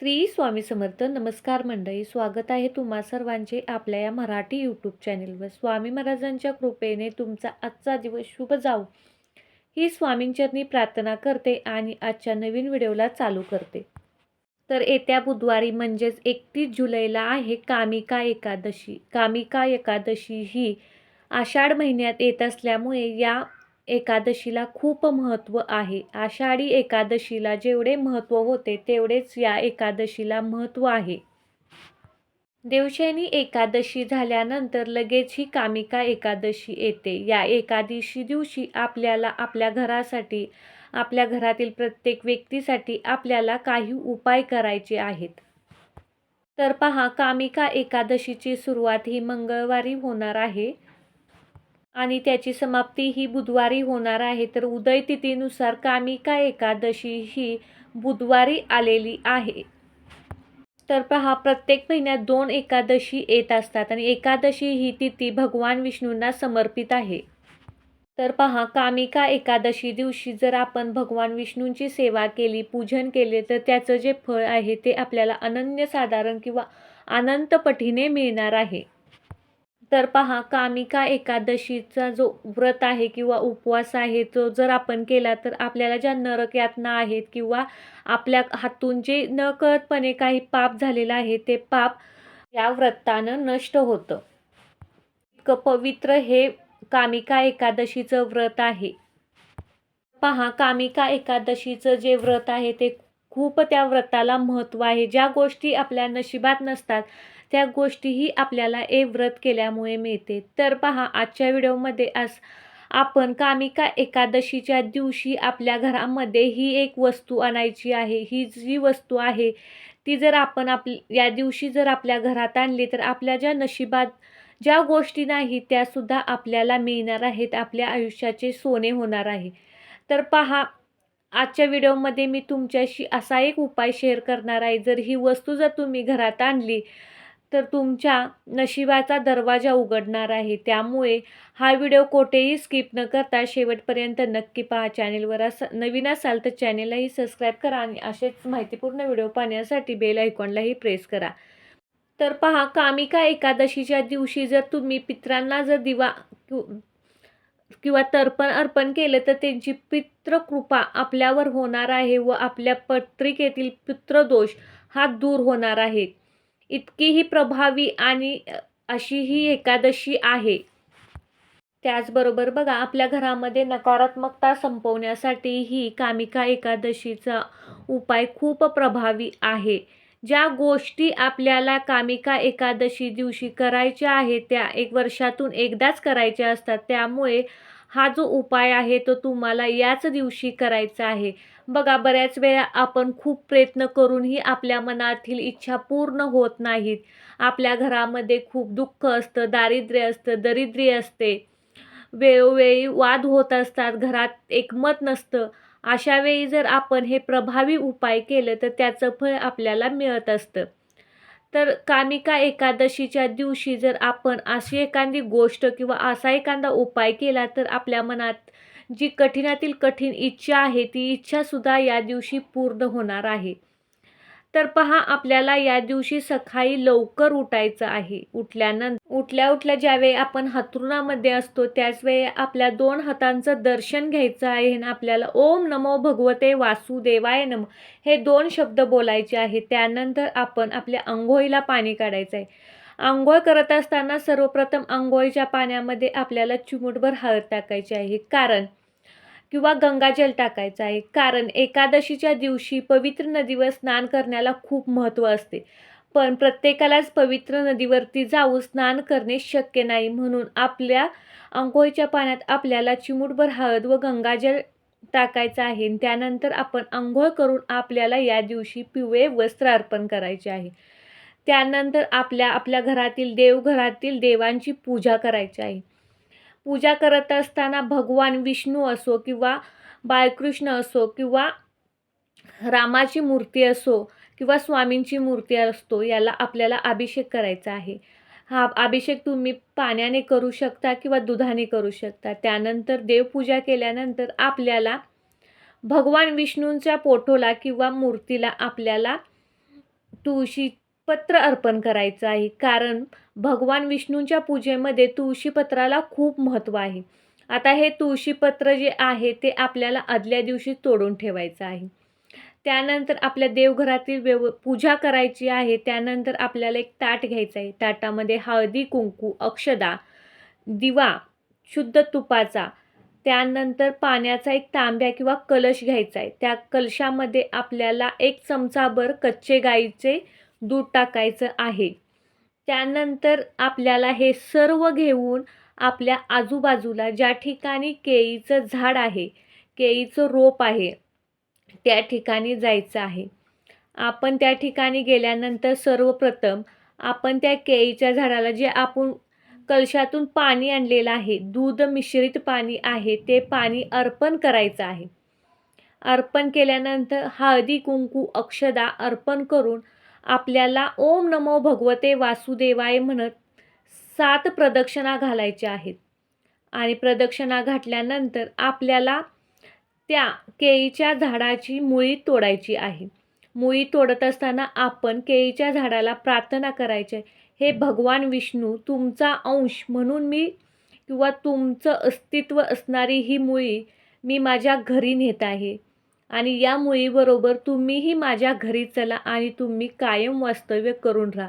श्री स्वामी समर्थ नमस्कार मंडळी स्वागत आहे तुम्हा सर्वांचे आपल्या या मराठी यूट्यूब चॅनेलवर स्वामी महाराजांच्या कृपेने तुमचा आजचा दिवस शुभ जाऊ ही स्वामींचरणी प्रार्थना करते आणि आजच्या नवीन व्हिडिओला चालू करते. तर येत्या बुधवारी म्हणजेच एकतीस जुलैला आहे कामिका एकादशी. कामिका एकादशी ही आषाढ महिन्यात येत असल्यामुळे या एकादशीला खूप महत्त्व आहे. आषाढी एकादशीला जेवढे महत्त्व होते तेवढेच या एकादशीला महत्त्व आहे. देवशैनी एकादशी झाल्यानंतर लगेच ही कामिका एकादशी येते. या एकादशी दिवशी आपल्याला आपल्या घरासाठी आपल्या घरातील प्रत्येक व्यक्तीसाठी आपल्याला काही उपाय करायचे आहेत. तर पहा कामिका एकादशीची सुरुवात ही मंगळवारी होणार आहे. आणि त्याची समाप्ती ही बुधवारी होणार आहे. तर उदय तिथीनुसार कामिका एकादशी ही बुधवारी आलेली आहे. तर पहा प्रत्येक महिन्यात दोन एकादशी येत असतात आणि एकादशी ही तिथी भगवान विष्णूंना समर्पित आहे. तर पहा कामिका एकादशी दिवशी जर आपण भगवान विष्णूंची सेवा केली पूजन केले तर त्याचं जे फळ आहे ते आपल्याला अनन्यसाधारण किंवा अनंतपटीने मिळणार आहे. तर पहा कामिका एकादशीचा जो व्रत आहे किंवा उपवास आहे तो जर आपण केला तर आपल्याला ज्या नरक यातना आहेत किंवा आपल्या हातून जे नकळतपणे काही पाप झालेलं आहे ते पाप या व्रतानं नष्ट होतं. इतकं पवित्र हे कामिका एकादशीचं व्रत आहे. पहा कामिका एकादशीचं जे व्रत आहे ते खूप त्या व्रताला महत्त्व आहे. ज्या गोष्टी आपल्या नशिबात नसतात त्या गोष्टीही आपल्याला ए व्रत केल्यामुळे मिळते. तर पहा आजच्या व्हिडिओमध्ये आज आपण कामिका एकादशीच्या दिवशी आपल्या घरामध्ये ही एक वस्तू आणायची आहे. ही जी वस्तू आहे ती जर आपण आप या दिवशी जर आपल्या घरात आणली तर आपल्या ज्या नशिबात ज्या गोष्टी नाही त्यासुद्धा आपल्याला मिळणार आहेत. आपल्या आयुष्याचे सोने होणार आहे. तर पहा आजच्या व्हिडिओमध्ये मी तुमच्याशी असा एक उपाय शेअर करणार आहे. जर ही वस्तू जर तुम्ही घरात आणली तर तुमच्या नशिबाचा दरवाजा उघडणार आहे. त्यामुळे हा व्हिडिओ कोठेही स्किप न करता शेवटपर्यंत नक्की पहा. चॅनेलवर अस नवीन असाल तर चॅनेललाही सबस्क्राईब करा आणि असेच माहितीपूर्ण व्हिडिओ पाहण्यासाठी बेल आयकॉनलाही प्रेस करा. तर पहा कामिका एकादशीच्या दिवशी जर तुम्ही पित्रांना जर दिवा किंवा तर्पण अर्पण केलं तर त्यांची पितृकृपा आपल्यावर होणार आहे व आपल्या पत्रिकेतील पितृदोष हा दूर होणार आहे. इतकीही प्रभावी आणि अशी ही एकादशी आहे. त्याचबरोबर बघा आपल्या घरामध्ये नकारात्मकता संपवण्यासाठी ही कामिका एकादशीचा उपाय खूप प्रभावी आहे. ज्या गोष्टी आपल्याला कामिका एकादशी दिवशी करायच्या आहेत त्या एक वर्षातून एकदाच करायच्या असतात. त्यामुळे हा जो उपाय आहे तो तुम्हाला याच दिवशी करायचा आहे. बघा बऱ्याच वेळा आपण खूप प्रयत्न करूनही आपल्या मनातील इच्छा पूर्ण होत नाहीत. आपल्या घरामध्ये खूप दुःख असतं दारिद्र्य असतं दरिद्री असते. वेळोवेळी वाद होत असतात घरात एकमत नसतं. अशा वेळी जर आपण हे प्रभावी उपाय केलं तर त्याचं फळ आपल्याला मिळत असतं. तर कामिका एकादशीच्या दिवशी जर आपण अशी एखादी गोष्ट किंवा असा एखादा उपाय केला तर आपल्या मनात जी कठीणातील कठीण इच्छा आहे ती इच्छासुद्धा या दिवशी पूर्ण होणार आहे. तर पहा आपल्याला या दिवशी सकाळी लवकर उठायचं आहे. उठल्यानंतर उठल्या उठल्या ज्यावेळी आपण हातरुणामध्ये असतो त्याच वेळी आपल्या दोन हातांचं दर्शन घ्यायचं आहे आणि आपल्याला ओम नमो भगवते वासुदेवाय नम हे दोन शब्द बोलायचे आहे त्यानंतर आपण आपल्या आंघोळीला पाणी काढायचं आहे आंघोळ करत असताना सर्वप्रथम आंघोळीच्या पाण्यामध्ये आपल्याला चिमूटभर हळद टाकायची आहे. कारण किंवा गंगाजल टाकायचं आहे. कारण एकादशीच्या दिवशी पवित्र नदीवर स्नान करण्याला खूप महत्त्व असते. पण प्रत्येकालाच पवित्र नदीवरती जाऊन स्नान करणे शक्य नाही. म्हणून आपल्या आंघोळीच्या पाण्यात आपल्याला चिमूटभर हळद व गंगाजल टाकायचं आहे. त्यानंतर आपण आंघोळ करून आपल्याला या दिवशी पिवळे वस्त्र अर्पण करायचे आहे. त्यानंतर आपल्या आपल्या घरातील देवघरातील देवांची पूजा करायची आहे. पूजा करत असताना भगवान विष्णू असो किंवा बाळकृष्ण असो किंवा रामाची मूर्ती असो किंवा स्वामींची मूर्ती असतो याला आपल्याला अभिषेक करायचा आहे. हा अभिषेक तुम्ही पाण्याने करू शकता किंवा दुधाने करू शकता. त्यानंतर देवपूजा केल्यानंतर आपल्याला भगवान विष्णूंच्या पोठोला किंवा मूर्तीला आपल्याला तुळशी पत्र अर्पण करायचं आहे. कारण भगवान विष्णूंच्या पूजेमध्ये तुळशीपत्राला खूप महत्त्व आहे. आता हे तुळशीपत्र जे आहे ते आपल्याला आदल्या दिवशी तोडून ठेवायचं आहे. त्यानंतर आपल्या देवघरातील व्यव पूजा करायची आहे. त्यानंतर आपल्याला एक ताट घ्यायचं आहे. ताटामध्ये हळदी कुंकू अक्षदा दिवा शुद्ध तुपाचा त्यानंतर पाण्याचा एक तांब्या किंवा कलश घ्यायचा आहे. त्या कलशामध्ये आपल्याला एक चमचाभर कच्चे गाईचे दूध टाकायचं आहे. त्यानंतर आपल्याला हे सर्व घेऊन आपल्या आजूबाजूला ज्या ठिकाणी केळीचं झाड आहे केळीचं रोप आहे त्या ठिकाणी जायचं आहे. आपण त्या ठिकाणी गेल्यानंतर सर्वप्रथम आपण त्या केळीच्या झाडाला जे आपण कलशातून पाणी आणलेलं आहे दूध मिश्रित पाणी आहे ते पाणी अर्पण करायचं आहे. अर्पण केल्यानंतर हळदी कुंकू अक्षदा अर्पण करून आपल्याला ओम नमो भगवते वासुदेवाय म्हणत सात प्रदक्षिणा घालायच्या आहेत. आणि प्रदक्षिणा घातल्यानंतर आपल्याला त्या केळीच्या झाडाची मुळी तोडायची आहे. मुळी तोडत असताना आपण केळीच्या झाडाला प्रार्थना करायची हे भगवान विष्णू तुमचा अंश म्हणून मी किंवा तुमचं अस्तित्व असणारी ही मुळी मी माझ्या घरी नेत आहे. आणि या मुळीबरोबर तुम्हीही माझ्या घरी चला आणि तुम्ही कायम वास्तव्य करून राहा.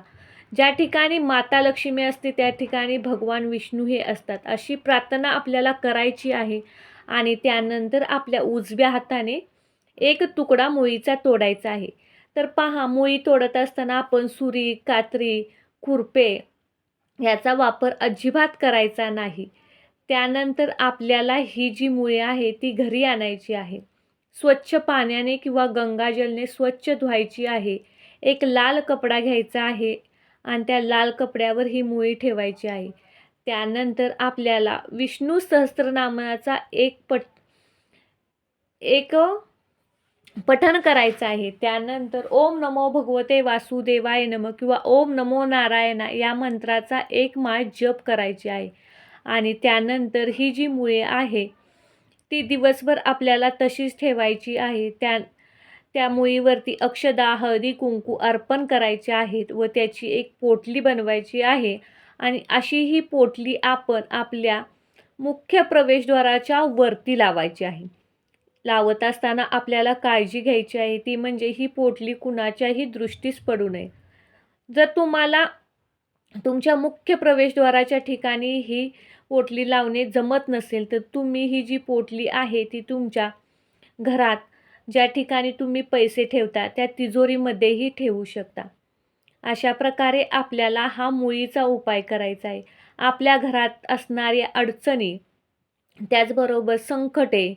ज्या ठिकाणी माता लक्ष्मी असते त्या ठिकाणी भगवान विष्णू हे असतात. अशी प्रार्थना आपल्याला करायची आहे आणि त्यानंतर आपल्या उजव्या हाताने एक तुकडा मुळीचा तोडायचा आहे. तर पहा मुळी तोडत असताना आपण सुरी कात्री खुरपे याचा वापर अजिबात करायचा नाही. त्यानंतर आपल्याला ही जी मुळे आहे ती घरी आणायची आहे. स्वच्छ पाण्याने किंवा गंगाजलने स्वच्छ धुवायची आहे. एक लाल कपडा घ्यायचा आहे आणि त्या लाल कपड्यावर ही मुळी ठेवायची आहे. त्यानंतर आपल्याला विष्णू सहस्त्रनामाचा एक पट एक पठण करायचं आहे. त्यानंतर ओम नमो भगवते वासुदेवाय नम किंवा ओम नमो नारायणा या मंत्राचा एक माळ जप करायची आहे. आणि त्यानंतर ही जी मुळे आहे ती दिवसभर आपल्याला तशीच ठेवायची आहे. त्या त्या मुळीवरती अक्षदा हळदी कुंकू अर्पण करायचे आहेत व त्याची एक पोटली बनवायची आहे. आणि अशी ही पोटली आपण आपल्या मुख्य प्रवेशद्वाराच्या वरती लावायची आहे. लावत असताना आपल्याला काळजी घ्यायची आहे. ती म्हणजे ही पोटली कुणाच्याही दृष्टीस पडू नये. जर तुम्हाला तुमच्या मुख्य प्रवेशद्वाराच्या ठिकाणी ही पोटली लावणे जमत नसेल तर तुम्ही ही जी पोटली आहे ती तुमच्या घरात ज्या ठिकाणी तुम्ही पैसे ठेवता त्या तिजोरीमध्येही ठेवू शकता. अशा प्रकारे आपल्याला हा मुळीचा उपाय करायचा आहे. आपल्या घरात असणाऱ्या अडचणी त्याचबरोबर संकटे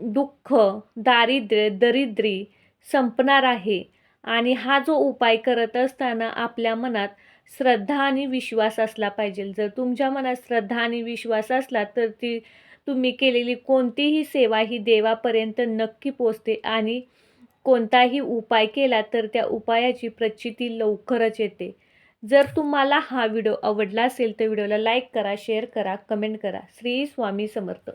दुःख दारिद्र्य दरिद्री संपणार आहे. आणि हा जो उपाय करत असताना आपल्या मनात श्रद्धा आणि विश्वास असला पाहिजे. जर तुमच्या मनात श्रद्धा आणि विश्वास असला तर ती तुम्ही केलेली कोणतीही सेवा ही देवापर्यंत नक्की पोचते आणि कोणताही उपाय केला तर त्या उपायाची प्रचिती लवकरच येते. जर तुम्हाला हा व्हिडिओ आवडला असेल तर व्हिडिओला लाईक करा शेअर करा कमेंट करा. श्री स्वामी समर्थ.